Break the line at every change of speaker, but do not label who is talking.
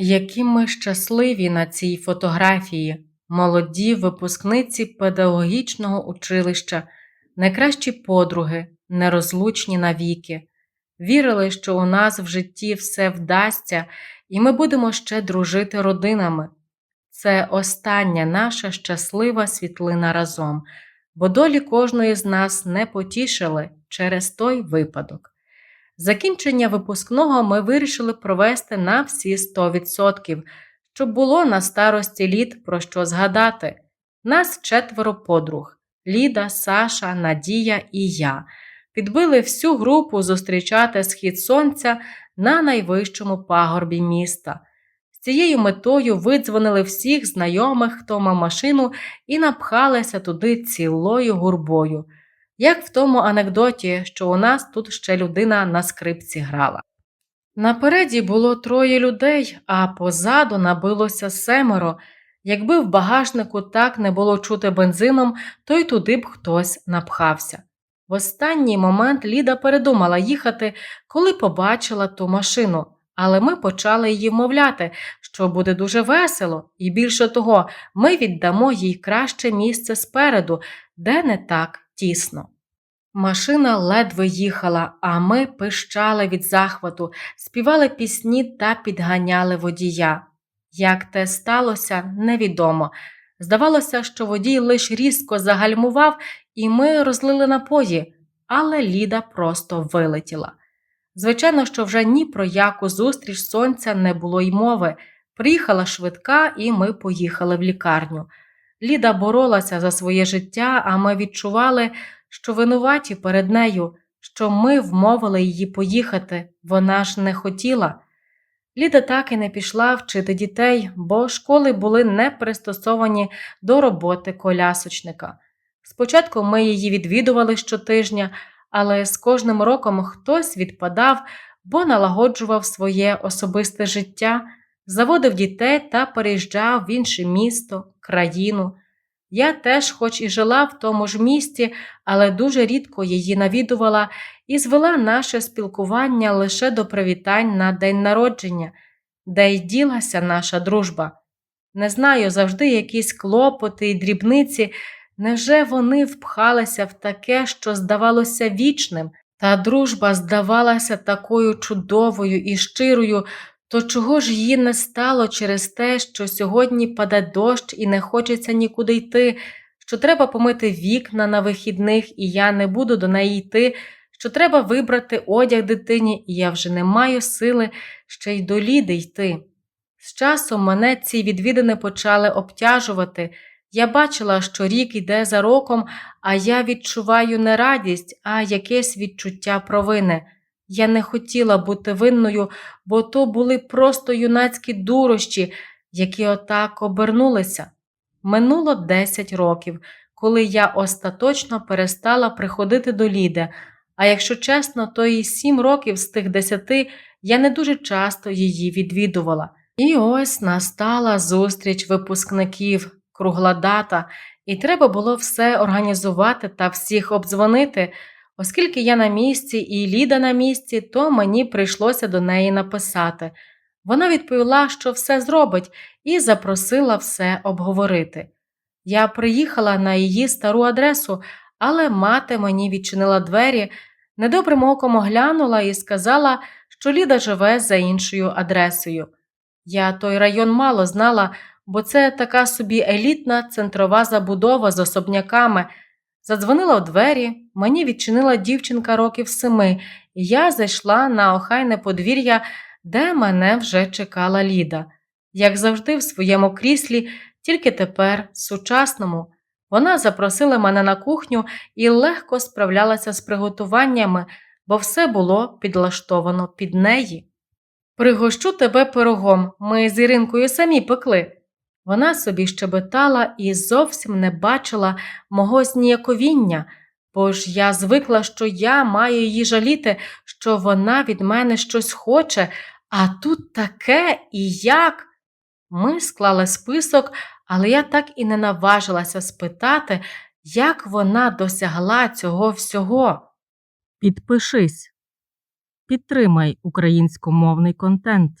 Які ми щасливі на цій фотографії, молоді випускниці педагогічного училища, найкращі подруги, нерозлучні навіки. Вірили, що у нас в житті все вдасться, і ми будемо ще дружити родинами. Це остання наша щаслива світлина разом, бо долі кожної з нас не потішили через той випадок. Закінчення випускного ми вирішили провести на всі 100%, щоб було на старості літ про що згадати. Нас четверо подруг Ліда, Саша, Надія і я. Підбили всю групу зустрічати схід сонця на найвищому пагорбі міста. З цією метою видзвонили всіх знайомих, хто мав машину, і напхалися туди цілою гурбою як в тому анекдоті, що у нас тут ще людина на скрипці грала. Напереді було троє людей, а позаду набилося семеро. Якби в багажнику так не було чути бензином, то й туди б хтось напхався. В останній момент Ліда передумала їхати, коли побачила ту машину, але ми почали її вмовляти, що буде дуже весело, і більше того, ми віддамо їй краще місце спереду, де не так тісно. Машина ледве їхала, а ми пищали від захвату, співали пісні та підганяли водія. Як те сталося, невідомо. Здавалося, що водій лише різко загальмував, і ми розлили напої, але Ліда просто вилетіла. Звичайно, що вже ні про яку зустріч сонця не було й мови. Приїхала швидка, і ми поїхали в лікарню. Ліда боролася за своє життя, а ми відчували, що винуваті перед нею, що ми вмовили її поїхати, вона ж не хотіла. Ліда так і не пішла вчити дітей, бо школи були не пристосовані до роботи колясочника. Спочатку ми її відвідували щотижня, але з кожним роком хтось відпадав, бо налагоджував своє особисте життя, заводив дітей та переїжджав в інше місто, країну. Я теж, хоч і жила в тому ж місті, але дуже рідко її навідувала і звела наше спілкування лише до привітань на день народження, де й ділася наша дружба. Не знаю, завжди якісь клопоти і дрібниці, невже вони впхалися в таке, що здавалося вічним, та дружба здавалася такою чудовою і щирою, то чого ж її не стало через те, що сьогодні паде дощ і не хочеться нікуди йти, що треба помити вікна на вихідних, і я не буду до неї йти, що треба вибрати одяг дитині, і я вже не маю сили ще й до ліди йти. З часом мене ці відвідини почали обтяжувати. Я бачила, що рік йде за роком, а я відчуваю не радість, а якесь відчуття провини. Я не хотіла бути винною, бо то були просто юнацькі дурощі, які отак обернулися. Минуло 10 років, коли я остаточно перестала приходити до Ліди, а якщо чесно, то і 7 років з тих 10 я не дуже часто її відвідувала. І ось настала зустріч випускників, кругла дата, і треба було все організувати та всіх обдзвонити. Оскільки я на місці і Ліда на місці, то мені прийшлося до неї написати. Вона відповіла, що все зробить, і запросила все обговорити. Я приїхала на її стару адресу, але мати мені відчинила двері, недобрим оком оглянула і сказала, що Ліда живе за іншою адресою. Я той район мало знала, бо це така собі елітна центрова забудова з особняками. Задзвонила в двері, мені відчинила дівчинка років семи, і я зайшла на охайне подвір'я, де мене вже чекала Ліда. Як завжди, в своєму кріслі, тільки тепер, сучасному, вона запросила мене на кухню і легко справлялася з приготуваннями, бо все було підлаштовано під неї. Пригощу тебе пирогом, ми з Іринкою самі пекли. Вона собі щебетала і зовсім не бачила мого зніяковіння, бо ж я звикла, що я маю її жаліти, що вона від мене щось хоче, а тут таке і як. Ми склали список, але я так і не наважилася спитати, як вона досягла цього всього.
Підпишись. Підтримай українськомовний контент.